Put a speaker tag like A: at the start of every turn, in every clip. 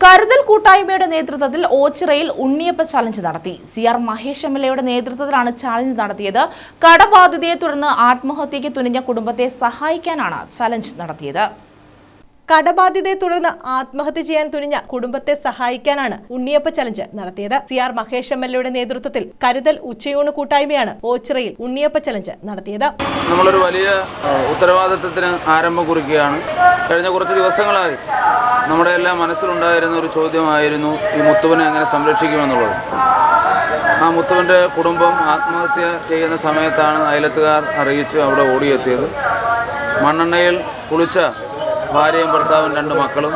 A: കരുതൽ കൂട്ടായ്മയുടെ നേതൃത്വത്തിൽ ഓച്ചിറയിൽ ഉണ്ണിയപ്പ ചലഞ്ച് നടത്തി. C R Mahesh M L എയുടെ നേതൃത്വത്തിലാണ് ചലഞ്ച് നടത്തിയത്. കടബാധിതയെ തുടർന്ന് ആത്മഹത്യയ്ക്ക് തുനിഞ്ഞ കുടുംബത്തെ സഹായിക്കാനാണ് ചലഞ്ച് നടത്തിയത്.
B: കടബാധ്യതയെ തുടർന്ന് ആത്മഹത്യ ചെയ്യാൻ തുനിഞ്ഞ കുടുംബത്തെ സഹായിക്കാനാണ് ഉണ്ണിയപ്പ ചലഞ്ച് നടത്തിയത്. C R Mahesh M L എയുടെ നേതൃത്വത്തിൽ കരുതൽ ഉച്ചയൂണ് കൂട്ടായ്മയാണ് ഓച്ചിറയിൽ ഉണ്ണിയപ്പ ചലഞ്ച് നടത്തിയത്.
C: നമ്മളൊരു വലിയ ഉത്തരവാദിത്വത്തിന് ആരംഭം കുറിക്കുകയാണ്. കഴിഞ്ഞ കുറച്ച് ദിവസങ്ങളായി നമ്മുടെ എല്ലാം മനസ്സിലുണ്ടായിരുന്ന ഒരു ചോദ്യമായിരുന്നു ഈ മുത്തുവിനെ എങ്ങനെ സംരക്ഷിക്കുമെന്നുള്ളത്. ആ മുത്തുവിന്റെ കുടുംബം ആത്മഹത്യ ചെയ്യുന്ന സമയത്താണ് അയലത്തുകാർ അറിയിച്ച് അവിടെ ഓടിയെത്തിയത്. മണ്ണെണ്ണയിൽ കുളിച്ച ഭാര്യയും ഭർത്താവും രണ്ട് മക്കളും.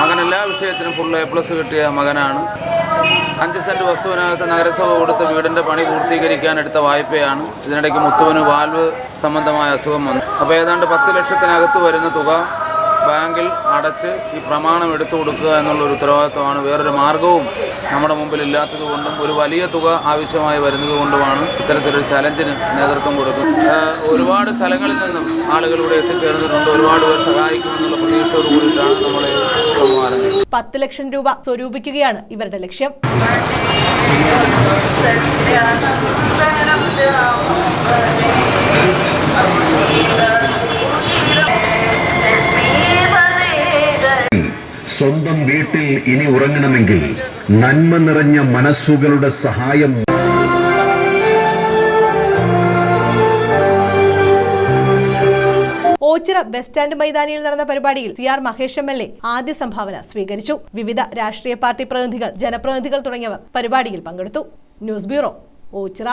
C: മകൻ എല്ലാ വിഷയത്തിനും ഫുൾ എ പ്ലസ് കിട്ടിയ മകനാണ്. അഞ്ച് സെന്റ് വസ്തുവിനകത്ത് നഗരസഭ കൊടുത്ത വീടിന്റെ പണി പൂർത്തീകരിക്കാൻ എടുത്ത വായ്പയാണ്. ഇതിനിടയ്ക്ക് മുത്തുവിന് വാൽവ് സംബന്ധമായ അസുഖം വന്നു. അപ്പോൾ ഏതാണ്ട് പത്ത് ലക്ഷത്തിനകത്ത് വരുന്ന തുക ബാങ്കിൽ അടച്ച് ഈ പ്രമാണം എടുത്തു കൊടുക്കുക എന്നുള്ള ഒരു ഉത്തരവാദിത്വമാണ്. വേറൊരു മാർഗവും നമ്മുടെ മുമ്പിൽ ഇല്ലാത്തത് കൊണ്ടും ഒരു വലിയ തുക ആവശ്യമായി വരുന്നത് കൊണ്ടുമാണ് ഇത്തരത്തിലൊരു ചലഞ്ചിന് നേതൃത്വം കൊടുക്കുന്നത്. ഒരുപാട് സ്ഥലങ്ങളിൽ നിന്നും ആളുകൾ ഇവിടെ എത്തിച്ചേർന്നിട്ടുണ്ട്. ഒരുപാട് പേർ സഹായിക്കുമെന്നുള്ള പ്രതീക്ഷയോട് കൂടിയിട്ടാണ് നമ്മൾ
B: പത്ത് ലക്ഷം രൂപ സ്വരൂപിക്കുകയാണ് ഇവരുടെ ലക്ഷ്യം.
D: സ്വന്തം വീട്ടിൽ ഇനി ഉറങ്ങണമെങ്കിൽ നന്മ നിറഞ്ഞ മനസ്സുകളുടെ സഹായം
B: ഓച്ചിറ ബസ് സ്റ്റാൻഡ് മൈതാനിയിൽ നടന്ന പരിപാടിയിൽ C R Mahesh M L A ആദ്യ സംഭാവന സ്വീകരിച്ചു. വിവിധ രാഷ്ട്രീയ പാർട്ടി പ്രതിനിധികൾ ജനപ്രതിനിധികൾ തുടങ്ങിയവർ പരിപാടിയിൽ പങ്കെടുത്തു. News bureau Ochira.